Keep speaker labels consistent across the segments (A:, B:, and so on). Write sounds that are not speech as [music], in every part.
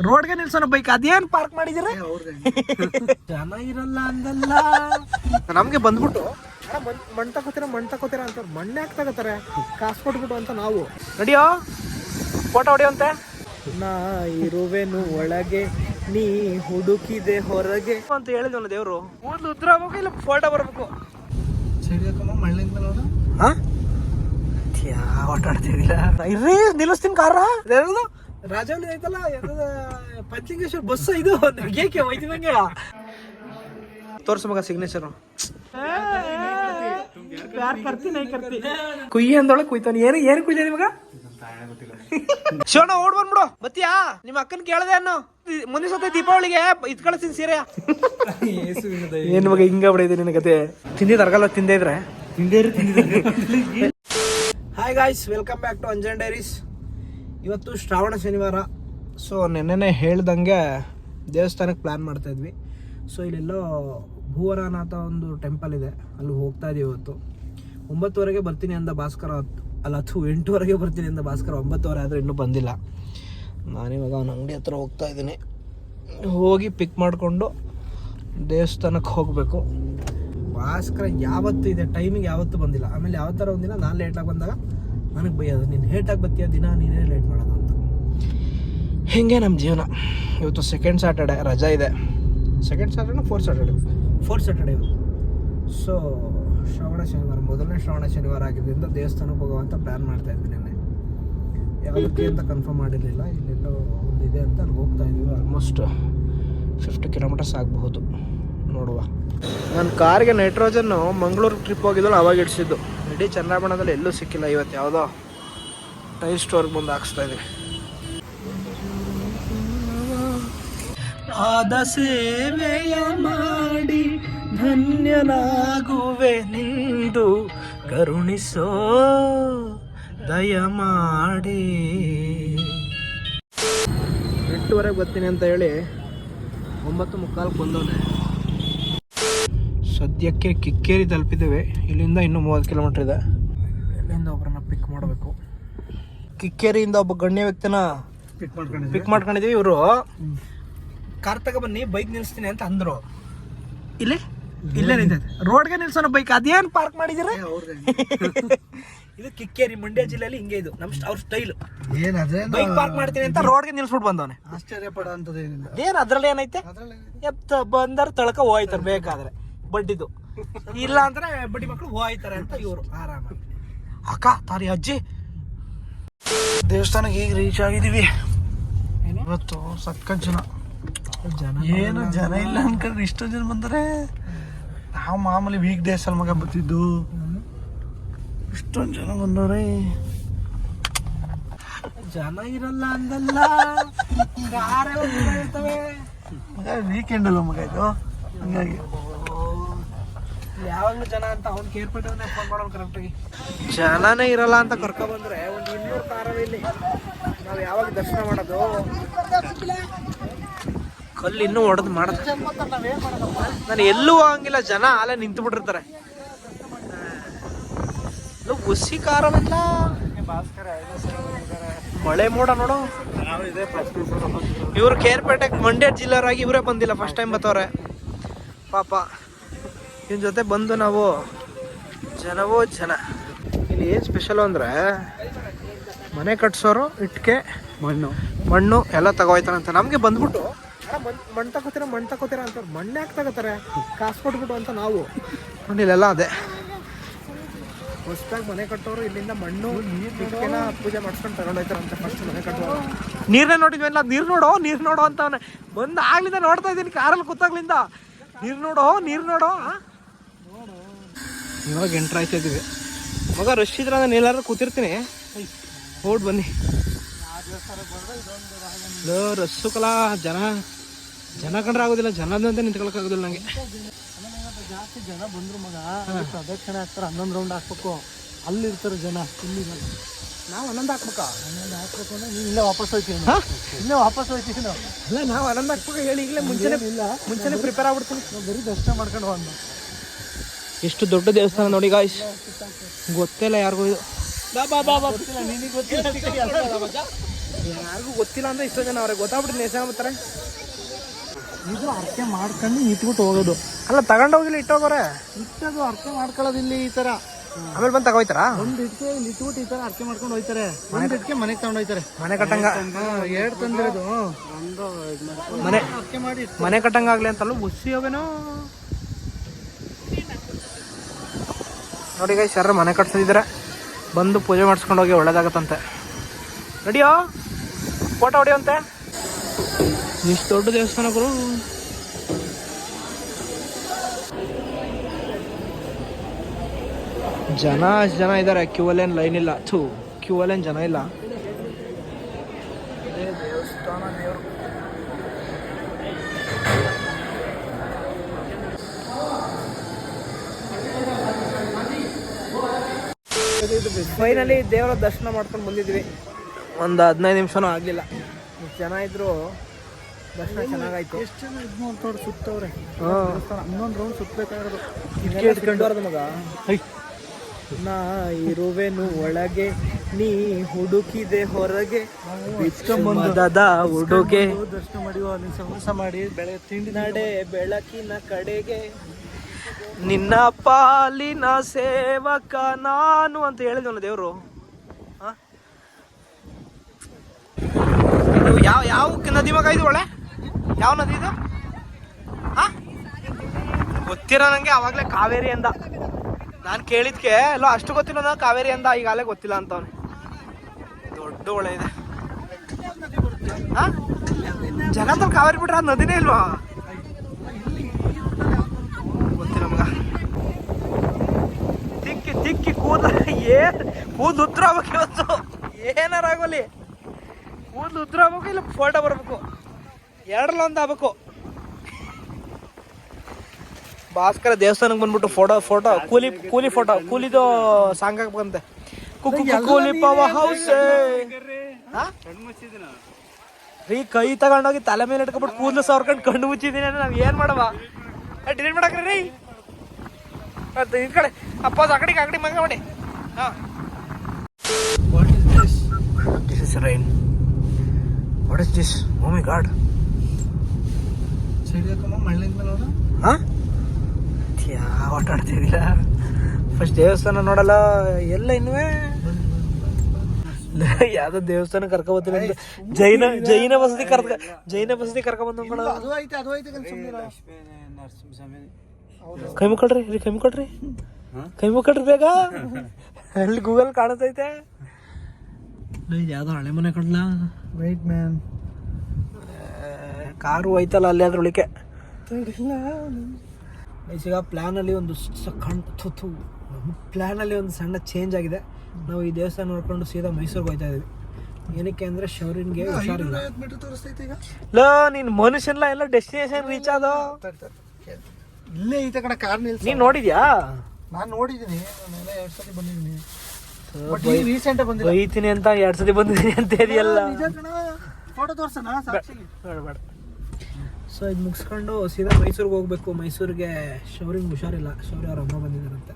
A: ರೋಡ್ಗೆ ನಿಲ್ಸೋಣ ಬೈಕ್ ಅದೇನ್ ಪಾರ್ಕ್ ಮಾಡಿದಿರ ಜನ ಇರಲ್ಲ ಅಂದಲ್ಲ. ನಮ್ಗೆ ಬಂದ್ಬಿಟ್ಟು ಮಣ್- ಮಣ್ ತಗೋತೀರ ಮಣ್ ತಗೋತೀರ ಅಂತ ಮಣ್ಣೆ ಯಾಕೆ ತಗೋತಾರೆ? ಕಾಸು ಕೊಟ್ಬಿಟ್ಟು ಅಂತ ನಾವು. ನಡಿಯೋ? ಫೋಟೋ ಹೊಡಿಯೋಂತೆ ನಾ ಇರುವೆನು ಒಳಗೆ ನೀ ಹುಡುಕಿದೆ ಹೊರಗೆ. ಅಂತ ಹೇಳಿದ್ವಲ್ಲ ದೇವ್ರು. ಒಂದು ಉದ್ರ ಹೋಗ್ಬೇಕು ಇಲ್ಲ ಫೋಟೋ ಬರ್ಬೇಕು? ಹಾ? ಆಡ್ತಿದಿಲ್ಲ ಇರ್ರಿ ನಿಲ್ಲಿಸ್ತೀನಿ ಕಾರ ರಾಜವಲ್ಲಿ ಐತಲ್ಲ ಪಂಚಲಿಂಗೇಶ್ವರ ಬಸ್ ಇದು ಏಕೆ ಒಯ್ತಿದಂಗೆ ತೋರ್ಸು ಮಗ ಸಿಗ್ನೇಚರ್ ಕುಯ್ಯಿ ಅಂದೊಳಗೆ ಕುಯ್ತಾನೆ. ಏನು ಏನು ಕುಯ್ದ ನಿಮಗ ಶಿವಣ್ಣ ಓಡ್ ಬಂದ್ಬಿಡು. ಬತ್ತಿಯಾ? ನಿಮ್ಮ ಅಕ್ಕನ ಕೇಳದೆ ಅನ್ನೋ. ಮುಂದೆ ಸತಿ ದೀಪಾವಳಿಗೆ ಇದ್ ಕಳಿಸ್ತೀನಿ ಸೀರೆ. ಏನ್ ಮಗ ಹಿಂಗ ಬಿಡಿದೆ ನಿನ್ನ ಕತೆ? ತಿಂದಿದ್ ಅರ್ಗಲ್ಲ ತಿಂದೇ ಇದ್ರೆ. Hi guys welcome back to Anjan diaries ಇವತ್ತು ಶ್ರಾವಣ ಶನಿವಾರ ಸೊ ನೆನ್ನೆನೇ ಹೇಳ್ದಂಗೆ ದೇವಸ್ಥಾನಕ್ಕೆ ಪ್ಲ್ಯಾನ್ ಮಾಡ್ತಾ ಇದ್ವಿ. ಸೊ ಇಲ್ಲೆಲ್ಲೋ ಭೂವರನಾಥ ಒಂದು ಟೆಂಪಲ್ ಇದೆ, ಅಲ್ಲಿ ಹೋಗ್ತಾ ಇದೀವಿ ಇವತ್ತು. ಒಂಬತ್ತುವರೆಗೆ ಬರ್ತೀನಿ ಅಂದ ಭಾಸ್ಕರ, ಅಲ್ಲಿ ಹತ್ತು ಎಂಟುವರೆಗೆ ಬರ್ತೀನಿ ಅಂದ ಭಾಸ್ಕರ, ಒಂಬತ್ತುವರೆ ಆದರೆ ಇನ್ನೂ ಬಂದಿಲ್ಲ. ನಾನಿವಾಗ ಅವನ ಅಂಗಡಿ ಹತ್ರ ಹೋಗ್ತಾ ಇದ್ದೀನಿ. ಹೋಗಿ ಪಿಕ್ ಮಾಡಿಕೊಂಡು ದೇವಸ್ಥಾನಕ್ಕೆ ಹೋಗಬೇಕು. ಭಾಸ್ಕರ ಯಾವತ್ತು ಇದೆ ಟೈಮಿಗೆ ಯಾವತ್ತೂ ಬಂದಿಲ್ಲ. ಆಮೇಲೆ ಯಾವ ಥರ ಒಂದಿನ, ನಾನು ಲೇಟಾಗಿ ಬಂದಾಗ ನನಗೆ ಬೈಯೋದು ನೀನು ಲೇಟಾಗಿ ಬರ್ತೀಯ ದಿನ ನೀನೇ ಲೇಟ್ ಮಾಡೋದು ಅಂತ. ಹಿಂಗೆ ನಮ್ಮ ಜೀವನ? ಇವತ್ತು ಸೆಕೆಂಡ್ ಸ್ಯಾಟರ್ಡೆ ರಜಾ ಇದೆ. Second Saturday fourth Saturday fourth Saturday ಇವತ್ತು. ಸೊ ಶ್ರವಣ ಶನಿವಾರ ಮೊದಲನೇ ಶ್ರಾವಣ ಶನಿವಾರ ಆಗಿದ್ದರಿಂದ ದೇವಸ್ಥಾನಕ್ಕೆ ಹೋಗುವಂಥ ಪ್ಲ್ಯಾನ್ ಮಾಡ್ತಾ ಇದ್ವಿ ನೆನ್ನೆ ಯಾವುದಕ್ಕೆ ಅಂತ ಕನ್ಫರ್ಮ್ ಮಾಡಿರಲಿಲ್ಲ. ಇಲ್ಲೆಲ್ಲೋ ಒಂದು ಇದೆ ಅಂತ ಅಲ್ಲಿ ಹೋಗ್ತಾ ಇದ್ದೀವಿ. ಆಲ್ಮೋಸ್ಟ್ ಫಿಫ್ಟಿ ಕಿಲೋಮೀಟರ್ಸ್ ಆಗಬಹುದು. ನೋಡುವ. ನನ್ನ ಕಾರ್ಗೆ ನೈಟ್ರೋಜನ್ನು ಮಂಗಳೂರು ಟ್ರಿಪ್ ಹೋಗಿದ್ದಲ್ಲ ಅವಾಗ ಇಡಿಸಿದ್ದು. ಇಡೀ ಚಂದ್ರಾಬಣದಲ್ಲಿ ಎಲ್ಲೂ ಸಿಕ್ಕಿಲ್ಲ. ಇವತ್ತು ಯಾವುದೋ ಟೈರ್ ಸ್ಟೋರ್ಗೆ ಮುಂದೆ ಹಾಕ್ಸ್ತಾ ಇದೆ ಆದ ಸೇವೆಯ ಮಾಡಿ ಧನ್ಯನಾಗುವೆ ನಿಂದು. ಕರುಣಿಸೋ ದಯ ಮಾಡಿ ಎಂಟುವರೆಗೆ ಬರ್ತೀನಿ ಅಂತ ಹೇಳಿ ಒಂಬತ್ತು ಮುಕ್ಕಾಲ್ಗೆ ಬಂದವನೆ. ಸದ್ಯಕ್ಕೆ ಕಿಕ್ಕೇರಿ ತಲುಪಿದ್ದೇವೆ. ಇಲ್ಲಿಂದ ಇನ್ನೂ ಮೂವತ್ತು ಕಿಲೋಮೀಟ್ರ್ ಇದೆ. ಇಲ್ಲಿಂದ ಒಬ್ಬರನ್ನ ಪಿಕ್ ಮಾಡಬೇಕು. ಕಿಕ್ಕೇರಿಯಿಂದ ಒಬ್ಬ ಗಣ್ಯ ವ್ಯಕ್ತಿನ
B: ಪಿಕ್ ಮಾಡ್ಕೊಂಡಿದ್ವಿ
A: ಪಿಕ್ ಮಾಡ್ಕೊಂಡಿದ್ದೀವಿ ಇವರು. ಕಾರ್ ತಗೋ ಬನ್ನಿ ಬೈಕ್ ನಿಲ್ಲಿಸ್ತೀನಿ ಅಂತ ಅಂದರು. ಇಲ್ಲಿ? ಇಲ್ಲೇ ನಿಂತೈತೆ ರೋಡ್ಗೆ ನಿಲ್ಸೋಣ ಬೈಕ್ ಅದೇನು ಪಾರ್ಕ್ ಮಾಡಿದಿರ ಇದು ಕಿಕ್ಕೇರಿ ಮಂಡ್ಯ ಜಿಲ್ಲೆಯಲ್ಲಿ ಹಿಂಗೆ ಇದು. ನಮ್ಮ ಅವ್ರ ಸ್ಟೈಲ್
B: ಏನ್
A: ಬೈಕ್ ಪಾರ್ಕ್ ಮಾಡ್ತೀನಿ ಅಂತ ರೋಡ್ಗೆ ನಿಲ್ಸ್ಬಿಟ್ಟು ಬಂದವನೆ.
B: ಆಶ್ಚರ್ಯ ಪಡೋ
A: ಏನು ಅದರಲ್ಲಿ ಏನೈತೆ ಎತ್ತ ಬಂದರ ತಳಕ ಹೋಯ್ತಾರೆ ಬೇಕಾದ್ರೆ. ಬಡ್ಡಿದು. ಇಲ್ಲ ಅಂದ್ರೆ ಬಡ್ಡಿ ಮಕ್ಕಳು ಹೋಯ್ತಾರೆ ಅಂತ ಇವರು ಆರಾಮಾಗಿ. ಅಕ್ಕ ತಾರಿ ಅಜ್ಜಿ. ದೇವಸ್ಥಾನಕ್ಕೆ ಈಗ ರೀಚ್ ಆಗಿದೀವಿ ಇವತ್ತು ಸಕ್ಕ ಜನ. ಜನ
B: ಏನು ಜನ ಇಲ್ಲ ಅನ್ಕೊಂಡ್ರೆ ಇಷ್ಟು ಜನ ಬಂದರೆ ನಾವು ಮಾಮೂಲಿ ವೀಕ್ ಡೇಸ್ ಅಲ್ಲಿ ಮಗ ಬರ್ತಿದ್ದು. ಇಷ್ಟೊಂದು ಜನ ಬಂದವ್ರೆ.
A: ಜನ ಇರಲ್ಲ ಅಂದಲ್ಲ.
B: ಮಗ ವೀಕೆಂಡ್ ಅಲ್ಲ ಮಗ ಇದು? ಹಂಗಾಗಿ.
A: ಯಾವಾಗ್ಲೂ ಜನ ಅಂತ ಅವ್ನು ಕೇರ್ಪಟ್ಟವನ್ನೇ ಫೋನ್ ಮಾಡೋನು ಕರೆಕ್ಟಾಗಿ ಜನನೇ ಇರಲ್ಲ ಅಂತ ಕರ್ಕೊ ಬಂದ್ರೆ ಒಂದು ಇನ್ನೂರು ಕಾರವೇ ಇಲ್ಲಿ. ನಾವು ಯಾವಾಗ ದರ್ಶನ ಮಾಡೋದು? ಕಲ್ಲು ಇನ್ನೂ ಹೊಡೆದು ಮಾಡೋದು ನಾನು ಎಲ್ಲೂ ಹೋಗಂಗಿಲ್ಲ ಜನ ಅಲ್ಲೇ ನಿಂತು ಬಿಟ್ಟಿರ್ತಾರೆ ಹುಸಿ ಕಾರವೆಲ್ಲ. ಮಳೆ ಮೋಡ ನೋಡು. ಇವ್ರು ಕೇರ್ಪೇಟೆಗೆ ಮಂಡ್ಯ ಜಿಲ್ಲೆಯವರಾಗಿ ಇವರೇ ಬಂದಿಲ್ಲ ಫಸ್ಟ್ ಟೈಮ್ ಬತ್ತವ್ರೆ. ಪಾಪ. ಇವ್ನ ಜೊತೆ ಬಂದು ನಾವು ಜನವೋ ಜನ. ಇಲ್ಲಿ ಏನು ಸ್ಪೆಷಲು ಅಂದರೆ ಮನೆ ಕಟ್ಸೋರು, ಇಟ್ಕೆ,
B: ಮಣ್ಣು.
A: ಮಣ್ಣು ಎಲ್ಲ ತಗೋಯ್ತಾರಂತ ನಮಗೆ ಬಂದ್ಬಿಟ್ಟು ಮಣ್ಣು ತಗೋತೀರ ಮಣ್ಣು ತಗೋತೀರ ಅಂತ ಮಣ್ಣು ಯಾಕೆ ತಗೋತಾರೆ? ಕಾಸು ಕೊಟ್ಬಿಟ್ಟು ಅಂತ ನಾವು. ಇಲ್ಲೆಲ್ಲ ಅದೇ. ಹೊಸ್ದಾಗಿ ಮನೆ ಕಟ್ಟೋರು, ಇಲ್ಲಿಂದ ಮಣ್ಣು ನೀರ್ನ ಪೂಜೆ ಮಾಡ್ಸ್ಕೊಂಡು ತಗೊಂಡೋಯ್ತಾರಂತೆ ಫಸ್ಟ್ ಮನೆ ಕಟ್ಟೋರು. ನೀರನ್ನೇ ನೋಡಿದ್ವಲ್ಲ ನೀರು ನೋಡೋ ನೀರು ನೋಡೋ ಅಂತ ಬಂದು ಆಗ್ಲಿಂದ ನೋಡ್ತಾ ಇದ್ದೀನಿ ಕಾರಲ್ಲಿ ಕೂತಾಗ್ಲಿಂದ. ನೀರು ನೋಡೋ ನೀರು ನೋಡೋ? ಇವಾಗ ಎಂಟ್ರ್ ಆಯ್ತಾ ಇದೀವಿ. ಮಗ ರಶ್ ಇದ್ರೆ ನಾನು ಎಲ್ಲಾರು ಕೂತಿರ್ತೀನಿ. ಓಡ್ ಬನ್ನಿ. ರಶ್ ರಸ್ಸು ಕಲ ಜನ ಜನ ಕಂಡ್ರೆ ಆಗೋದಿಲ್ಲ ಜನದಂತೆ ನಿಂತ್ಕೊಳಕ್ ಆಗೋದಿಲ್ಲ ನಂಗೆ.
B: ಜಾಸ್ತಿ ಜನ ಬಂದ್ರು ಮಗ ಪ್ರದಕ್ಷಿಣೆ ಹಾಕ್ತಾರೆ ಹನ್ನೊಂದು ರೌಂಡ್ ಹಾಕ್ಬೇಕು ಅಲ್ಲಿ ಇರ್ತಾರೆ ಜನ ಇಲ್ಲಿ
A: ನಾವು ಆನಂದ ಹಾಕ್ಬೇಕಾ?
B: ಹನ್ನೊಂದು ಹಾಕ್ಬೇಕು ಅಂದ್ರೆ ನೀನ್ ಇಲ್ಲೇ ವಾಪಸ್
A: ಹೋಯ್ತೀವಿ?
B: ಇಲ್ಲೇ ವಾಪಸ್ ಹೋಯ್ತೀವಿ ನಾವು
A: ಅಲ್ಲ ನಾವು ಆನಂದ ಹಾಕ್ಬೇಕು ಹೇಳಿ ಇಲ್ಲೇ ಮುಂಚೆನೆ
B: ಇಲ್ಲ
A: ಮುಂಚೆನೆ ಪ್ರಿಪೇರ್ ಆಗ್ಬಿಡ್ತೀನಿ.
B: ನಾವು ಬರೀ ದರ್ಶನ ಮಾಡ್ಕೊಂಡು ಬಂದು
A: ಎಷ್ಟು ದೊಡ್ಡ ದೇವಸ್ಥಾನ ನೋಡಿ ಗಾಯ್ಸ್ ಗೊತ್ತಿಲ್ಲ ಯಾರಿಗೂ ಇದು. ಬಾ ಬಾ ಬಾ ಬಾ.
B: ಗೊತ್ತಿಲ್ಲ ನಿನಗೆ ಗೊತ್ತಿಲ್ಲ
A: ಯಾರಿಗೂ ಗೊತ್ತಿಲ್ಲ. ಅಂದ್ರೆ ಇಷ್ಟೋ ಜನ ಅವ್ರಿಗೆ ಗೊತ್ತಾಗ್ಬಿಟ್ಟು ನೆಸ ಬರ್ತಾರೆ
B: ಇದು ಅರ್ಥ ಮಾಡ್ಕೊಂಡು ಇಟ್ಬಿಟ್ಟು ಹೋಗೋದು.
A: ಅಲ್ಲ ತಗೊಂಡೋಗಿಲ್ಲ ಇಟ್ಟೋಗೋರೆ.
B: ಇಟ್ಟದು ಅರ್ಥ ಮಾಡ್ಕೊಳ್ಳೋದು ಇಲ್ಲಿ ಈ ತರ.
A: ಆಮೇಲೆ ಬಂದು ತಗೋಯ್ತಾರಾ?
B: ಒಂದ್ ಇಟ್ಕೆ ಇಲ್ಲಿ ಇಟ್ಬಿಟ್ಟು ಈ ತರ ಅರ್ಕೆ ಮಾಡ್ಕೊಂಡು ಹೋಯ್ತಾರೆ. ಒಂದ್ ಇಟ್ಕೆ ಮನೆಗೆ ತಗೊಂಡ್ ಹೋಯ್ತಾರೆ.
A: ಮನೆ ಕಟ್ಟಂಗ.
B: ಎರಡು ತಂದಿರೋದು.
A: ಮನೆ
B: ಅರ್ಕೆ ಮಾಡಿ
A: ಮನೆ ಕಟ್ಟಂಗಾಗ್ಲಿ ಅಂತಲ್ಲ ಉಸಿ ಹೋಗೇನೋ ನೋಡಿ ಗೈಸ್ ಯಾರು ಮನೆ ಕಟ್ಸಿದ್ದಾರೆ ಬಂದು ಪೂಜೆ ಮಾಡಿಸ್ಕೊಂಡು ಹೋಗಿ ಒಳ್ಳೇದಾಗತ್ತಂತೆ. ನಡಿಯೋ? ಫೋಟೋ ಹೊಡಿಯಂತೆ ಇಷ್ಟು ದೊಡ್ಡ ದೇವಸ್ಥಾನ ಗುರು ಜನ ಅಷ್ಟು ಜನ ಇದ್ದಾರೆ ಕ್ಯೂ ಅಲ್ಲೇನು ಲೈನ್ ಇಲ್ಲ. ಥೂ ಕ್ಯೂ ಅಲ್ಲೇನು ಜನ ಇಲ್ಲ ಇದೇ ದೇವಸ್ಥಾನ ದೇವರು ಫೈನಲಿ ದೇವರ ದರ್ಶನ ಮಾಡ್ಕೊಂಡು ಬಂದಿದ್ವಿ. ಒಂದು ಹದಿನೈದು ನಿಮಿಷನೂ ಆಗಲಿಲ್ಲ. ಜನ ಇದ್ರು. ದರ್ಶನ ಚೆನ್ನಾಗಾಯ್ತು.
B: ಎಷ್ಟು ಜನ ಇದ್ ಮಾಡ್ತಾವ್ರೆ ಸುತ್ತವ್ರೆ?
A: ಹಾಂ.
B: ಹನ್ನೊಂದು ರೌಂಡ್ ಸುತ್ತಬೇಕಾಗಿರೋದು
A: ಇಟ್ಕೊಂಡು ಮಗ. ನಾ ಇರುವೆನು ಒಳಗೆ ನೀ ಹುಡುಕಿದೆ ಹೊರಗೆ. ದಾದ ಹುಡುಗೆ.
B: ದರ್ಶನ ಮಾಡಿ ಅಲ್ಲಿ ಸಮೋಸ ಮಾಡಿ ಬೆಳಗ್ಗೆ ತಿಂಡಿ
A: ನಾಡೆ ಬೆಳಕಿನ ಕಡೆಗೆ. ನಿನ್ನ ಪಾಲಿನ ಸೇವಕ ನಾನು ಅಂತ ಹೇಳಿದವನು ದೇವರು. ಯಾವ ಯಾವ ನದಿ ಮಗ ಇದು ಒಳ್ಳೆ? ಯಾವ ನದಿ ಇದು? ಗೊತ್ತಿರೋ ನಂಗೆ, ಅವಾಗಲೇ ಕಾವೇರಿ ಅಂದ. ನಾನು ಕೇಳಿದ್ಕೆ, ಎಲ್ಲ ಅಷ್ಟು ಗೊತ್ತಿಲ್ಲ ಕಾವೇರಿ ಅಂದ, ಈಗಾಗಲೇ ಗೊತ್ತಿಲ್ಲ ಅಂತವನೆ ದೊಡ್ಡ ಒಳ್ಳೆ ಇದೆ? ಜಗತ್ತಲ್ಲಿ ಕಾವೇರಿ ಬಿಟ್ರೆ ಅದು ನದಿನೇ ಇಲ್ವಾ? ತಿಕ್ಕಿ ಕೂದಲ ಕೂದ ಏನ್ ಕೂದಲು ಉದ್ರ ಆಗ್ಬೇಕು ಇವತ್ತು? ಏನಾರ ಆಗೋಲಿ ಕೂದಲು ಉದ್ರ ಆಗ್ಬೇಕು ಇಲ್ಲ ಫೋಟೋ ಬರ್ಬೇಕು? ಎರಡಲ್ಲ ಒಂದು ಆಗ್ಬೇಕು. ಭಾಸ್ಕರ ದೇವಸ್ಥಾನಕ್ಕೆ ಬಂದ್ಬಿಟ್ಟು ಫೋಟೋ ಫೋಟೋ ಕೂಲಿ ಕೂಲಿ ಫೋಟೋ ಕೂಲಿದು ಸಾಂಗ್ ಹಾಕ್ಬೇಕಂತೆ. ಕೂಲಿ ಪವ ಹೌಸ್ ರೀ ಕೈ ತಗೊಂಡೋಗಿ ತಲೆ ಮೇಲೆ ಇಟ್ಕೊಬಿಟ್ಟು ಕೂದಲು ಸಾವಿರ ಕಣ್ಣು ಮುಚ್ಚಿದ್ದೀನಿ ಅಂದ್ರೆ ನಾವ್ ಏನ್ ಮಾಡವ? ಡಿಲೀಟ್ ಮಾಡಕ್ರಿ ರೀ. ಅದು ಈ ಕಡೆ. ಅಪ್ಪ ಆ ಕಡೆ ಆ ಕಡೆ ಮಗ ಮಾಡಿ ಹಾ. This is rain what is this oh my God ಹಾ ಆಡ್ತಿದಿಲ್ಲ ಫಸ್ಟ್ ದೇವಸ್ಥಾನ ನೋಡಲ್ಲ ಎಲ್ಲ ಇನ್ನುವೇ ಯಾವ್ದೋ ದೇವಸ್ಥಾನ ಕರ್ಕೊಬತ್ತೀನಿ ಅಂತ. ಜೈನ ಜೈನ ಬಸದಿ ಕರ್ಕ ಜೈನ ಬಸದಿ ಕರ್ಕೊಂಬಂದು
B: ಅದು ಐತೆ ಅದು ಐತೆ.
A: ಕೈ ಕೊಡ್ರಿ ರೀ ಕೈ ಮುಕ್ಕೊಳ್ರಿ ಕೈ ಕೊಡ್ರಿ ಬೇಗ. ಅಲ್ಲಿ ಗೂಗಲ್ ಕಾಣತೈತೆ ಯಾವ್ದೋ ಹಳೆ ಮನೆ ಕಡ್ಲ
B: ವೈಟ್ ಮ್ಯಾನ್
A: ಕಾರು ಹೋಯ್ತಲ್ಲ ಅಲ್ಲಿ ಉಳಿಕೆ. ಈಗ ಪ್ಲ್ಯಾನಲ್ಲಿ ಒಂದು ಸಣ್ಣ ಪ್ಲಾನ್ ಪ್ಲ್ಯಾನಲ್ಲಿ ಒಂದು ಸಣ್ಣ ಚೇಂಜ್ ಆಗಿದೆ. ನಾವು ಈ ದೇವಸ್ಥಾನ ನೋಡ್ಕೊಂಡು ಸೀದಾ ಮೈಸೂರಿಗೆ ಹೋಗ್ತಾ ಇದೀವಿ ಏನಕ್ಕೆ ಅಂದ್ರೆ ಶೌರಿನ್ಗೆ ಹುಷಾರಿಲ್ಲ.
B: ಈಗ.
A: ಲೋ ನೀನು ಮನುಷ್ಯನ್ಲ ಎಲ್ಲ ಡೆಸ್ಟಿನೇಷನ್ ರೀಚ್ ಆದೋ?
B: ಇಲ್ಲೇ ಐತೆ ಕಡೆ ಕಾರ್ ನಿಲ್ಸಿ.
A: ನೀನು ನೋಡಿದ್ಯಾ?
B: ನಾನು ನೋಡಿದ್ದೀನಿ ನಾನೆಲ್ಲ ಎರಡು ಸತಿ ಬಂದಿದ್ದೀನಿ ಬಟ್ ಈ ರೀಸೆಂಟ್ ಬಂದಿಲ್ಲ.
A: ಬೈತೀನಿ ಅಂತ ಎರಡು ಸತಿ ಬಂದಿದ್ದೀನಿ ಅಂತ ಇದೆಯಲ್ಲ
B: ನಿಜ ಕಣ ಫೋಟೋ ತೋರ್ಸಣ ಸಾಕ್ಷಿಗೆ?
A: ಬೇಡ ಬೇಡ. ಸೊ ಇದು ಮುಗಿಸ್ಕೊಂಡು ಸೀದಾ ಮೈಸೂರಿಗೆ ಹೋಗ್ಬೇಕು. ಮೈಸೂರಿಗೆ ಶೌರಿಂಗ್ ಹುಷಾರಿಲ್ಲ. ಶೌರ್ಯ ಅವ್ರ ಅಮ್ಮ ಬಂದಿದ್ದಾರಂತೆ.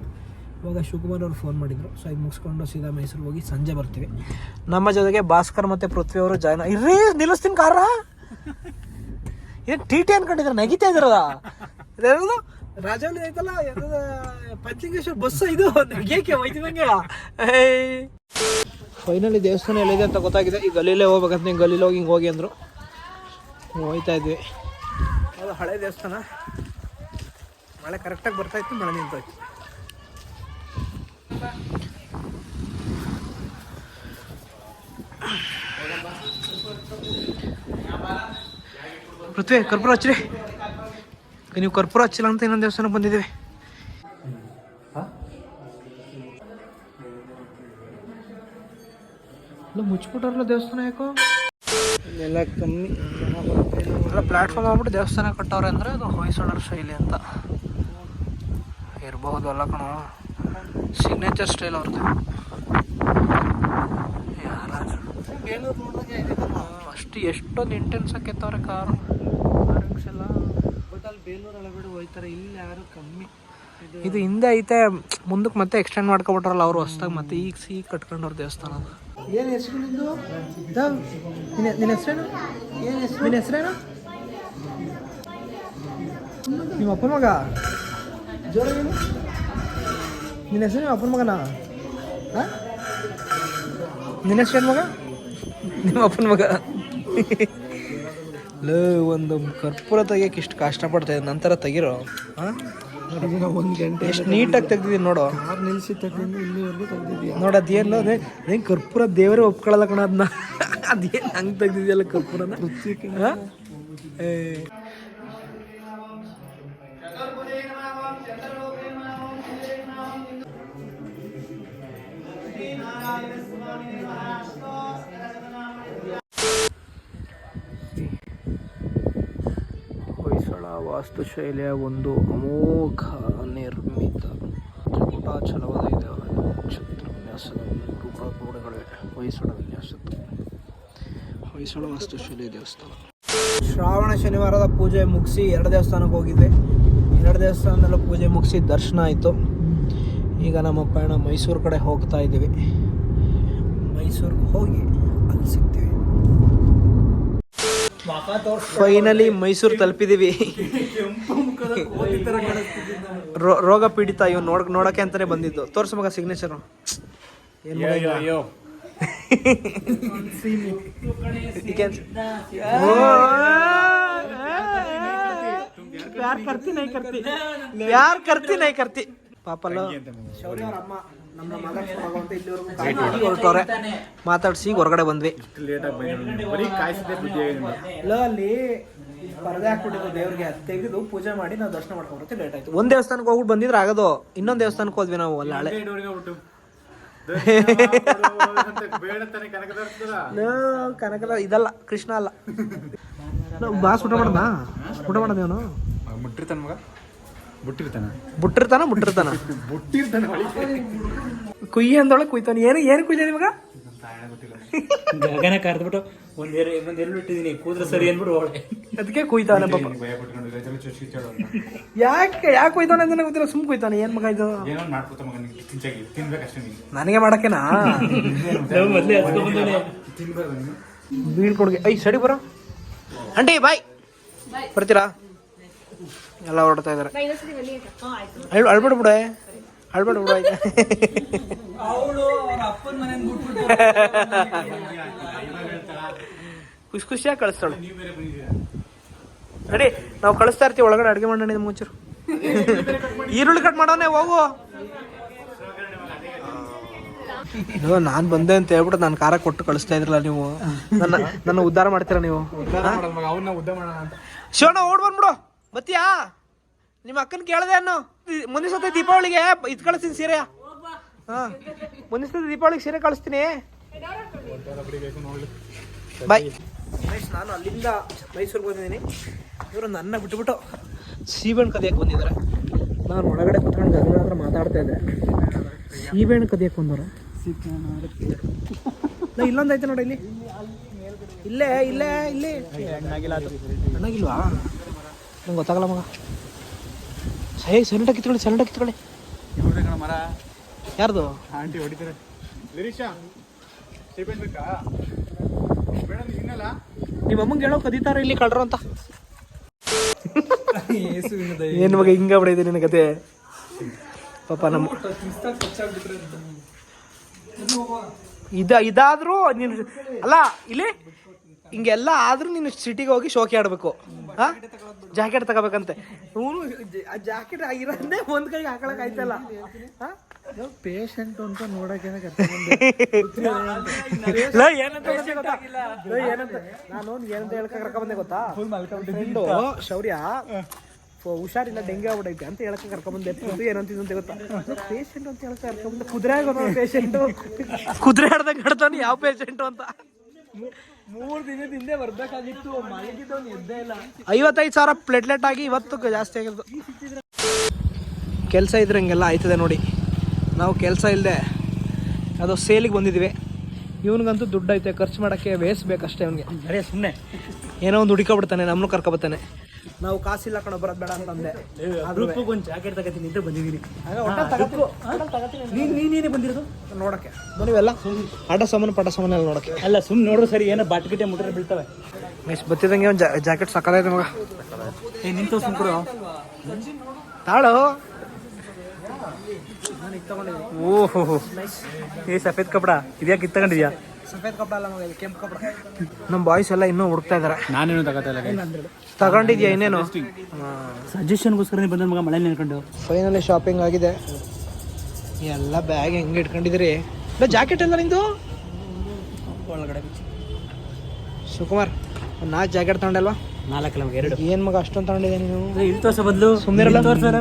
A: ಇವಾಗ ಶಿವಕುಮಾರ್ ಅವ್ರು ಫೋನ್ ಮಾಡಿದ್ರು. ಸೊ ಇದು ಮುಗಿಸ್ಕೊಂಡು ಸೀದಾ ಮೈಸೂರಿಗೆ ಹೋಗಿ ಸಂಜೆ ಬರ್ತೀವಿ. ನಮ್ಮ ಜೊತೆಗೆ ಭಾಸ್ಕರ್ ಮತ್ತೆ ಪೃಥ್ವಿ ಅವರು ಜಾಯ್ನ್ ಇರ್ರಿ ನಿಲ್ಲಿಸ್ತೀನಿ ಕಾರ ಏನು ಟಿ ಟಿ ಅನ್ಕೊಂಡಿದ್ರೆ ನಗಿತಾ ಇದ್ರಲ್ಲ ಇದೇನದು? ರಾಜವಲ್ಲಿ ಐತಲ್ಲ ಪಂಚಲಿಂಗೇಶ್ವರ ಬಸ್ ಇದು? ಏಕೆ ಹೋಯ್ತಿದಂಗೆ ಫೈನಲಿ ದೇವಸ್ಥಾನ ಎಲ್ಲಿದೆ ಅಂತ ಗೊತ್ತಾಗಿದೆ. ಈ ಗಲೀಲೇ ಹೋಗ್ಬೇಕಂತ ನೀವು ಗಲೀಲಿ ಹೋಗಿ ಹಿಂಗೆ ಹೋಗಿ ಅಂದರು. ಹೋಯ್ತಾ ಇದ್ವಿ. ಅದು ಹಳೆ ದೇವಸ್ಥಾನ. ಮಳೆ ಕರೆಕ್ಟಾಗಿ ಬರ್ತಾ ಇತ್ತು ಮಳೆ ನಿಂತೋಯ್ತು ಪೃಥ್ವಿ ಕರ್ಪೂರ ಹಚ್ಚಿರಿ. ನೀವು ಕರ್ಪೂರ ಹಚ್ಚಿಲ್ಲ ಅಂತ ಇನ್ನೊಂದು ದೇವಸ್ಥಾನಕ್ಕೆ ಬಂದಿದ್ದೀವಿ. ಇಲ್ಲ ಮುಚ್ಚಿಬಿಟ್ರಲ್ಲ ದೇವಸ್ಥಾನ ಯಾಕೋ?
B: ಎಲ್ಲ ಕಮ್ಮಿ
A: ಎಲ್ಲ ಪ್ಲಾಟ್ಫಾರ್ಮ್ ಆಗ್ಬಿಟ್ಟು ದೇವಸ್ಥಾನ ಕಟ್ಟವ್ರೆ ಅಂದರೆ ಅದು ಹೊಯ್ಸಳರ ಶೈಲಿ ಅಂತ. ಇರಬಹುದು ಅಲ್ಲ ಕಣ. ಸಿಗ್ನೇಚರ್ ಸ್ಟೈಲ್ ಅವ್ರದ್ದು. ಯಾರಾದ್ರು. ಅಷ್ಟು ಎಷ್ಟೊಂದು ಇಂಟೆನ್ಸ್ ಕೆತ್ತವ್ರೆ ಕಾರು ಎಲ್ಲ
B: ಬಟ್ ಅಲ್ಲಿ ಬೇಲೂರು ಹೋಯ್ತಾರೆ ಇಲ್ಲಿ ಯಾರು ಕಮ್ಮಿ. ಇದು
A: ಹಿಂದೆ ಐತೆ ಮುಂದಕ್ಕೆ ಮತ್ತೆ ಎಕ್ಸ್ಟೆಂಡ್ ಮಾಡ್ಕೊಬಿಟ್ರಲ್ಲ ಅವರು ಹೊಸ್ದಾಗಿ ಮತ್ತೆ ಈಗ ಸಿ ಕಟ್ಕೊಂಡವ್ರ ದೇವಸ್ಥಾನ ಏನು ಹೆಸರು ನಿಂದು? ನಿನ್ನ ಹೆಸರೇನು? ಏನು ಹೆಸರು? ನಿನ್ನ ಹೆಸರೇನು? ನಿಮ್ಮ ಅಪ್ಪನ ಮಗ? ಜೋರ ನಿನ್ನ ಹೆಸರು ನಿಮ್ಮ ಅಪ್ಪನ ಮಗನಾ? ಹಾಂ? ನಿನ್ನ ಹೆಸರು ಏನು ಮಗ? ನಿಮ್ಮ ಅಪ್ಪನ ಮಗ. ಲೋ ಒಂದು ಕರ್ಪೂರ ತೆಗಿಯಕ್ಕೆ ಇಷ್ಟು ಕಷ್ಟಪಡ್ತಾ ಇದ್ದೀನಿ ನಂತರ ತೆಗಿರೋ. ಹಾಂ?
B: ಒಂದು ಗಂಟೆ
A: ಎಷ್ಟು ನೀಟಾಗಿ ತೆಗ್ದಿದ್ದೀನಿ ನೋಡು.
B: ಕಾರ್ ನಿಲ್ಸಿ ತಗೊಂಡು ಇಲ್ಲಿವರೆಗೂ ತೆಗ್ದಿದ್ಯಾ
A: ನೋಡು ಅದೇನು ಅದೇ ಅದೇನು ಕರ್ಪೂರ ದೇವರೇ ಒಪ್ಕೊಳ್ಳಲ್ಲ ಕಣ ಅದನ್ನ ಅದೇನು ಹಂಗೆ ತೆಗ್ದಿದೆಯಲ್ಲ ಕರ್ಪೂರನ? ಏ. ವಾಸ್ತುಶೈಲಿಯ ಒಂದು ಅಮೋಘ ನಿರ್ಮಿತ ತ್ರಿಕುಟಾಚಲವಾದ ಇದೆ. ನಕ್ಷತ್ರ ವಿನ್ಯಾಸದ ರೂಪ ಗೋಡೆಗಳಿವೆ ಹೊಯ್ಸಳ ವಿನ್ಯಾಸದ ಹೊಯ್ಸಳ ವಾಸ್ತುಶೈಲಿ ದೇವಸ್ಥಾನ. ಶ್ರಾವಣ ಶನಿವಾರದ ಪೂಜೆ ಮುಗಿಸಿ ಎರಡು ದೇವಸ್ಥಾನಕ್ಕೆ ಹೋಗಿದ್ದೆ. ಎರಡು ದೇವಸ್ಥಾನದಲ್ಲೂ ಪೂಜೆ ಮುಗಿಸಿ ದರ್ಶನ ಆಯಿತು. ಈಗ ನಮ್ಮ ಪಯಣ ಮೈಸೂರು ಕಡೆ ಹೋಗ್ತಾ ಇದ್ದೀವಿ. ಮೈಸೂರಿಗೆ ಹೋಗಿ ಅಲ್ಲಿ ಸಿಗ್ತೀವಿ. ಫೈನಲಿ ಮೈಸೂರು ತಲುಪಿದೀವಿ. ರೋ- ರೋಗ ಪೀಡಿತ ಇವ್ ನೋಡ್ ನೋಡಕ್ಕೆ ಅಂತಾನೆ ಬಂದಿದ್ದು. ತೋರ್ಸು ಮಗ ಸಿಗ್ನೇಚರ್ ಯಾರ್ ಕರ್ತಿ ನೈ ಕರ್ತಿ? ಪ್ಯಾರ್ ಕರ್ತಿ ನೈ ಕರ್ತಿ? ಪಾಪಲ್ಲ. ಹೊರಟವ್ರೆ ಮಾತಾಡ್ಸಿ ಹೊರಗಡೆ ಬಂದ್ವಿ. ಇಲ್ಲ ಅಲ್ಲಿ ಪರದೆ ಹಾಕ್ಬಿಟ್ಟಿದ್ರು ದೇವ್ರಿಗೆ. ತೆಗೆದು ಪೂಜೆ ಮಾಡಿ ನಾವು ದರ್ಶನ ಮಾಡ್ಕೊಂಡ್ಬರ್ತೀವಿ ಲೇಟ್ ಆಯ್ತು. ಒಂದ್ ದೇವಸ್ಥಾನಕ್ಕೆ ಹೋಗ್ಬಿಟ್ಟು ಬಂದಿದ್ರೆ ಆಗೋದು. ಇನ್ನೊಂದ್ ದೇವಸ್ಥಾನಕ್ಕೆ ಹೋದ್ವಿ ನಾವು ಅಲ್ಲಿ ಹಳೆ [laughs] ಕನಕದ ಇದಲ್ಲ ಕೃಷ್ಣ ಅಲ್ಲ. ಬಾಸ್ ಊಟ ಮಾಡದ? ಊಟ ಮಾಡದ ಮುಟ್ರಿ
C: ತನ್ಮಗ ಮಗ. ಬಿಟ್ಟಿರ್ತಾನ?
A: ಬುಟ್ಟಿರ್ತಾನ ಮುಟ್ಟಿರ್ತಾನ.
C: ಬಿಟ್ಟಿರ್ತಾನ
A: ಕುಯ್ಯ ಅಂದೊಳಗೆ ಕುಯ್ತಾನೆ. ಏನು ಏನು ಕುಯ್ದ ಮಗ
D: ಗಗನ ಕರೆದ್ಬಿಟ್ಟು ಒಂದ್ ಎರಡು ಒಂದ್ ಎರಡು ಬಿಟ್ಟಿದೀನಿ ಕೂದ್ರ ಸರಿ ಅಂದ್ಬಿಟ್ಟು ಒಳ್ಳೆ
A: ಅದಕ್ಕೆ ಕುಯ್ತಾನೆ ಪಾಪ. ಯಾಕೆ ಯಾಕೆ ಕುಯ್ತಾನೆ ಅಂತ ನನಗೆ ಗೊತ್ತಿಲ್ಲ. ಸುಮ್ ಕುಯ್ತಾನೆ. ಏನ್ ಮಗ ಇದು?
C: ಏನೋ ಮಾಡ್ಕೊತ ಮಗ ನಿಂಗೆ ತಿಂಚಾಗಿ. ತಿನ್ಬೇಕಷ್ಟೇ ನೀನು.
A: ನನಗೆ ಮಾಡಕೇನಾ
D: ನಾವು ಮೊದ್ಲೇ
A: ಬೀಳ್ಕೊಡ್ಗೆ. ಐ ಸಡಿ ಬರೋ. ಅಂಟಿ ಬಾಯ್ ಬರ್ತೀರಾ? ಎಲ್ಲ ಹೊರಡ್ತಾ ಇದಾರೆ ಅಳ್ ಬಿಡ ಬಿಡೆ. ಬಿಡ ಬಿಡು ಆಯ್ತಾ? ಖುಷಿ ಖುಷಿಯಾಗಿ ಕಳಿಸ್ತಾಳು. ನಡಿ ನಾವು ಕಳಿಸ್ತಾ ಇರ್ತೀವಿ ಒಳಗಡೆ ಅಡುಗೆ ಮಾಡೋಣ ಮುಂಚೂರು. ಈರುಳ್ಳಿ ಕಟ್ ಮಾಡೋಣ ಹೋಗು. ನೋ ನಾನು ಬಂದೆ ಅಂತ ಹೇಳ್ಬಿಟ್ಟು ನಾನು ಖಾರ ಕೊಟ್ಟು ಕಳಿಸ್ತಾ ಇದ್ರಲ್ಲ ನೀವು. ನನ್ನ ನನ್ನ ಉದ್ಧಾರ ಮಾಡ್ತೀರಾ ನೀವು?
C: ಮಗ ಅವನ್ನ ಉದ್ದ ಮಾಡೋಣ ಅಂತ.
A: ಶಿವಣ್ಣ ಓಡ್ ಬಂದ್ಬಿಡು. ಬತ್ತೀಯಾ ನಿಮ್ಮ ಅಕ್ಕನ ಕೇಳದೆ ಅನ್ನು. ಮುಂದಿನ ಸತಿ ದೀಪಾವಳಿಗೆ ಇದು ಕಳಿಸ್ತೀನಿ ಸೀರೆ. ಹಾ. ಮುಂದಿನ ಸತಿ ದೀಪಾವಳಿಗೆ ಸೀರೆ ಕಳಿಸ್ತೀನಿ. ಬಾಯ್ ನಾನು ಅಲ್ಲಿಂದ ಮೈಸೂರಿಗೆ ಬಂದಿದ್ದೀನಿ. ಇವರು ನನ್ನ ಬಿಟ್ಬಿಟ್ಟು ಸೀಬೆಹಣ್ಣು ಕದಿಯಕ್ಕೆ ಬಂದಿದ್ದಾರೆ. ನಾನು ಒಳಗಡೆ ಕುತ್ಕೊಂಡು ಜನ ಹತ್ರ ಮಾತಾಡ್ತಾ ಇದ್ದೆ. ಸೀಬೆಹಣ್ಣು ಕದಿಯಕ್ಕೆ ಬಂದವರು. ಇಲ್ಲೊಂದು ಐತೆ ನೋಡಿ ಇಲ್ಲಿ. ಇಲ್ಲೇ ಇಲ್ಲೇ ಇಲ್ಲಿ. ಹಣ್ಣಾಗಿಲ್ವಾ? ನಂಗೆ ಗೊತ್ತಾಗಲ್ಲ ಮಗ. ಸೈ ಸೆಲೆಂಟ ಕಿತ್ಕೊಳ್ಳಿ ಸೆಲೆಂಟ ಕಿತ್ಕೊಳ್ಳಿ.
C: ಮರ.
A: ಯಾರ್ದು?
C: ಆಂಟಿ ಹೊಡಿತಾರೆ. ಲಿರೀಶಾ ಬೇಕಾ?
A: ನಿಮ್ಮ ಅಮ್ಮಂಗೆ ಹೇಳೋ ಕದೀತಾರ ಇಲ್ಲಿ ಕಳ್ರು ಅಂತ. ಏನು ಮಗ ಹಿಂಗ ಬಿಡಿದೆ ನಿನ್ನ ಕತೆ? ಪಾಪ ನಮ್ಮ ಇದ ಇದಾದ್ರೂ ನೀನು ಅಲ್ಲ ಇಲ್ಲಿ ಹಿಂಗೆಲ್ಲ ಆದ್ರೂ ನೀನು ಸಿಟಿಗೆ ಹೋಗಿ ಶೋಕಿ ಆಡ್ಬೇಕು. ಹಾ? ಜಾಕೆಟ್ ತಗೋಬೇಕಂತೆ. ಇವನು ಜಾಕೆಟ್ ಆಗಿರೋದೇ ಒಂದ್ ಕೈಗೆ ಹಾಕೊಳಕ್ ಆಯ್ತಲ್ಲ?
B: ಪೇಷಂಟ್ ಅಂತ ನೋಡಕ್ಕೆ
A: ಲೋ, ಏನಂತ? ಏನಂತ ನಾನು ಏನಂತ ಹೇಳಕ್ ಕರ್ಕ ಬಂದೆ ಗೊತ್ತಾ? ಫ್ರೆಂಡು ಶೌರ್ಯ ಹುಷಾರಿಲ್ಲ ಡೆಂಗಿ ಆಗ್ಬಿಡೈತೆ ಅಂತ ಹೇಳಕ್ ಕರ್ಕೊಂಡ್ ಬಂದೆ. ಅದು ಏನಂತಿದ್ದು ಅಂತ ಗೊತ್ತಾ? ಪೇಷಂಟ್ ಅಂತ ಹೇಳಕ್ ಕರ್ಕೊಂಡ್ ಬಂದೆ. ಕುದುರೆ ಆಗೋದು ಪೇಷಂಟ್ ಕುದುರೆ ಆಡ್ದಂಗ್ ಆಡ್ತಾನೆ ಯಾವ ಪೇಷಂಟ್ ಅಂತ.
B: ಮೂರ್ ದಿನದ ಹಿಂದೆ ಬರ್ಬೇಕಾಗಿತ್ತು. ಮಲಗಿದ್ದವ್ನು ಎದ್ದೇ ಇಲ್ಲ.
A: ಐವತ್ತೈದು ಸಾವಿರ ಪ್ಲೇಟ್ಲೆಟ್ ಆಗಿ ಇವತ್ತು ಜಾಸ್ತಿ ಆಗಿರೋದು. ಕೆಲಸ ಇದ್ರೆ ಹಂಗೆಲ್ಲ ಆಯ್ತದೆ ನೋಡಿ. ನಾವು ಕೆಲಸ ಇಲ್ಲದೆ ಅದು ಸೇಲಿಗೆ ಬಂದಿದ್ವಿ. ಇವನಿಗಂತೂ ದುಡ್ಡು ಐತೆ ಖರ್ಚು ಮಾಡೋಕ್ಕೆ ಬೇಯಿಸ್ಬೇಕಷ್ಟೇ ಅವನಿಗೆ
D: ಬರೇ ಸುಮ್ಮನೆ
A: ಏನೋ ಒಂದು ಹುಡ್ಕೊಬಿಡ್ತಾನೆ ನಮ್ಮನ್ನು ಕರ್ಕೊಬರ್ತಾನೆ ನಾವು ಕಾಸಿಲ್ಲ ಕಣ ಬರೋದು ಬೇಡ ಅಂತಂದೆ.
D: ಗ್ರೂಪ್ ಒಂದು ಜಾಕೆಟ್ ತಗತೀನಿ ಅಂತ ಬಂದಿದ್ದೀನಿ. ನೀನು ನೀನೇನೆ ಬಂದಿರೋದು?
A: ನೋಡಕ್ಕೆ. ನೀವೆಲ್ಲ? ಆಟ ಸಾಮಾನು ಪಟ ಸಾಮಾನು ಎಲ್ಲ ನೋಡಕ್ಕೆ.
D: ಅಲ್ಲ ಸುಮ್ಮನೆ ನೋಡ್ರು ಸರಿ ಏನೋ ಬಾಟ್ಗಿಟ್ಟೆ ಮುಟ್ರೆ ಬೀಳ್ತವೆ.
A: ಮಿಸ್ ಬತ್ತಿದಂಗೆ ಒಂದು ಜಾಕೆಟ್ ಸಕ್ಕದಾಯ್ತು ಮಗ
D: ಏ ನಿಂತು ಸುಮ್ ಕೊಡು.
A: ತಾಳು.
D: ಓಹೋ. ಏ ಸಫೇದ್ ಕಪಡ ಇದ್ಯಾಕೆ ಇತ್ತಕೊಂಡಿದ್ಯಾ
A: ಸಫೇದ್ ಅಲ್ಲ ಮಗ ಕೆಂಪು ನಮ್ಮ ಬಾಯ್ಸ್ ಎಲ್ಲ ಇನ್ನೂ ಹುಡುಕ್ತಾ ಇದಾರೆ.
C: ನಾನೇನು ತಗೋತಾ ಇಲ್ಲ
A: ತಗೊಂಡಿದ್ಯಾ ಇನ್ನೇನು?
D: ಸಜೆಷನ್ಗೋಸ್ಕರ ನೀ ಬಂದ ಮಗ ಮಳೆ ನೆನ್ಕೊಂಡು
A: ಫೈನಲಿ ಶಾಪಿಂಗ್ ಆಗಿದೆ. ಎಲ್ಲ ಬ್ಯಾಗ್ ಹೆಂಗ್ ಇಟ್ಕೊಂಡಿದ್ರಿ ಇಲ್ಲ ಜಾಕೆಟ್ ಎಲ್ಲ ನಿಂದು?
D: ಒಳಗಡೆ
A: ಸುಕುಮಾರ್ ಒಂದು ನಾಲ್ಕು ಜಾಕೆಟ್ ತಗೊಂಡಲ್ವಾ?
D: ನಾಲ್ಕು ನಮ್ಗೆ ಎರಡು.
A: ಏನು ಮಗ ಅಷ್ಟೊಂದು ತಗೊಂಡಿದ್ದೆ ನೀನು?
D: ಇಲ್ಲಿ ತೋರ್ಸ ಬದಲು?
A: ಸುಮ್ಮನೆ
D: ತೋರ್ಸಲ್ಲ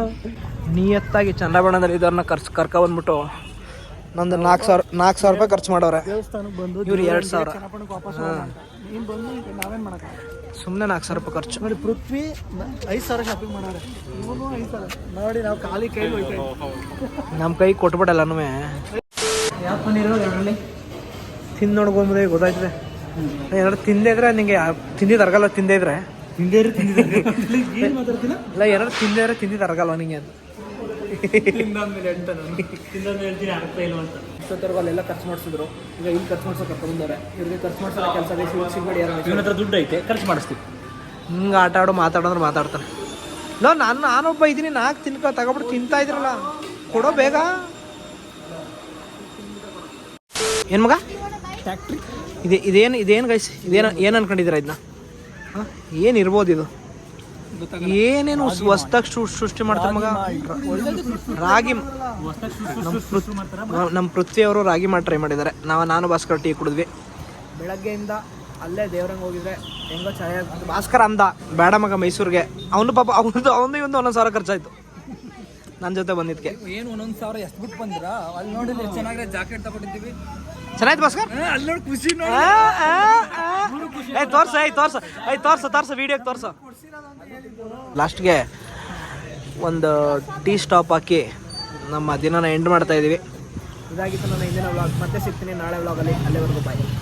A: ನಿಯತ್ತಾಗಿ ಚಂದ್ರಬಣ್ಣದಲ್ಲಿ ಇದನ್ನ ಕರ್ಸ್ ಕರ್ಕ ಬಂದ್ಬಿಟ್ಟು. ನಂದು ನಾಲ್ಕು ಸಾವಿರ ನಾಲ್ಕು ಸಾವಿರ ರೂಪಾಯಿ ಖರ್ಚು ಮಾಡೋರೆ
B: ದೇವಸ್ಥಾನಕ್ಕೆ ಬಂದು
A: ಇವ್ರು ಎರಡು ಸಾವಿರ.
B: ನೀನು ಬಂದು ನಾವೇನು
A: ಸುಮ್ಮನೆ ನಾಲ್ಕು ಸಾವಿರ ರೂಪಾಯಿ ಖರ್ಚು.
B: ನೋಡಿ ಪೃಥ್ವಿ ಐದು ಸಾವಿರ ಶಾಪಿಂಗ್ ಮಾಡಾರೆ ಇವನು ಐದು ಸಾವಿರ. ನೋಡಿ ನಾವು ಖಾಲಿ ಕೈ
A: ನಮ್ಮ ಕೈ ಕೊಟ್ಬಿಡಲ್ಲನೂ
D: ಯಾವ ಬಂದಿರೋ ಎರಡರಲ್ಲಿ?
A: ತಿಂದು ನೋಡ್ಕೊಂಬುದೇ ಗೊತ್ತಾಯ್ತದೆ. ಏನಾದ್ರು ತಿಂದೇ ಇದ್ರೆ ನಿಂಗೆ ತಿಂದಿದ್ದು ಅರ್ಗಲ್ಲ ತಿಂದೇ ಇದ್ರೆ.
D: ತಿಂದೇ ಏನು
A: ಇಲ್ಲ ಏನಾದ್ರು ತಿಂದೇ ಇದ್ರೆ ತಿಂದಿದ್ದು ಅರ್ಗಲ್ವ ನಿಂಗೆ ಅಂತ
D: ತಿಂದಾದ್ಮೇಲೆ ಹೇಳ್ತೀನಿ ಅರ್ಥ ಇಲ್ಲ ಅಂತ
A: ಇಷ್ಟೊತ್ತವರೆಗೂ ಅಲ್ಲೆಲ್ಲ ಖರ್ಚು ಮಾಡಿಸಿದ್ರು ಈಗ ಇಲ್ಲಿ ಖರ್ಚು ಮಾಡ್ಸೋ ಕರ್ಕೊಂಡ್ಬಂದವ್ರೆ ಇವ್ರಿಗೆ ಖರ್ಚು ಮಾಡ್ಸೋ ಕೆಲಸ ಸಿಗ್ಬೇಡಿ
D: ಇವನ ಹತ್ರ ದುಡ್ಡು ಐತೆ ಖರ್ಚು ಮಾಡಿಸ್ತೀವಿ.
A: ಹಿಂಗೆ ಆಟ ಆಡೋ ಮಾತಾಡೋದ್ರೆ ಮಾತಾಡ್ತಾನೆ ಇಲ್ಲ ನಾನು ನಾನೊಬ್ಬ ಇದ್ದೀನಿ ನಾಲ್ಕು ತಿನ್ಕ ತಗೊಬಿಟ್ಟು ತಿಂತಾ ಇದ್ರಲ್ಲ. ಕೊಡೋ ಬೇಗ. ಏನು ಮಗ?
B: ಫ್ಯಾಕ್ಟ್ರಿ
A: ಇದೆ ಇದೇನು ಇದೇನು ಗೈಸ್ ಇದೇನು ಏನು ಅನ್ಕೊಂಡಿದ್ದೀರಾ ಇದನ್ನ? ಹಾಂ? ಏನು ಇರ್ಬೋದು ಇದು? ಏನೇನು ಹೊಸ್ದಾಗ ಸೃಷ್ಟಿ ಮಾಡ್ತಾರೆ ಮಗ? ರಾಗಿ ನಮ್ಮ ಪೃಥ್ವಿ ನಮ್ಮ ಪೃಥ್ವಿಯವರು ರಾಗಿ ಮಾಡಿ ಟ್ರೈ ಮಾಡಿದ್ದಾರೆ. ನಾವು ನಾನು ಭಾಸ್ಕರ್ ಟೀ ಕುಡಿದ್ವಿ. ಬೆಳಗ್ಗೆಯಿಂದ ಅಲ್ಲೇ ದೇವ್ರಂಗೆ ಹೋಗಿದ್ರೆ ಹೆಂಗೋ ಚೆನ್ನಾಗಿ ಭಾಸ್ಕರ್ ಅಂದ ಬೇಡ ಮಗ ಮೈಸೂರಿಗೆ. ಅವನು ಪಾಪ ಅವನದು ಅವನು ಇವನು ಒಂದೊಂದು ಸಾವಿರ ಖರ್ಚಾಯ್ತು. ನನ್ನ ಜೊತೆ ಬಂದಿದ್ದಕ್ಕೆ
B: ಏನು ಒಂದೊಂದು ಸಾವಿರ ಎಷ್ಟು ಬಿಟ್ಟು ಬಂದಿರ? ಅಲ್ಲಿ ನೋಡಿದ್ರೆ ಚೆನ್ನಾಗಿ ಜಾಕೆಟ್ ತಗೊಂಡಿದ್ದೀವಿ.
A: ಚೆನ್ನಾಯ್ತು ಭಾಸ್ಕರ್?
B: ಅಲ್ಲಿ ನೋಡಿ ಖುಷಿ
A: ಆ, ಆ, ಆ. ಏ ತೋರ್ಸ ಐ ತೋರ್ಸ ಐ ತೋರ್ಸ ತೋರ್ಸ ವಿಡಿಯೋಗೆ ತೋರ್ಸ. ಲಾಸ್ಟ್ಗೆ ಒಂದು ಟೀ ಸ್ಟಾಪ್ ಹಾಕಿ ನಮ್ಮ ದಿನನ ಎಂಡ್ ಮಾಡ್ತಾ ಇದ್ದೀವಿ. ಇದಾಗಿತ್ತು ನನ್ನ ಇಂದಿನ ವ್ಲಾಗ್. ಮತ್ತೆ ಸಿಗ್ತೀನಿ ನಾಳೆ ವ್ಲಾಗಲ್ಲಿ. ಅಲ್ಲಿವರೆಗೂ ಬಾಯ್.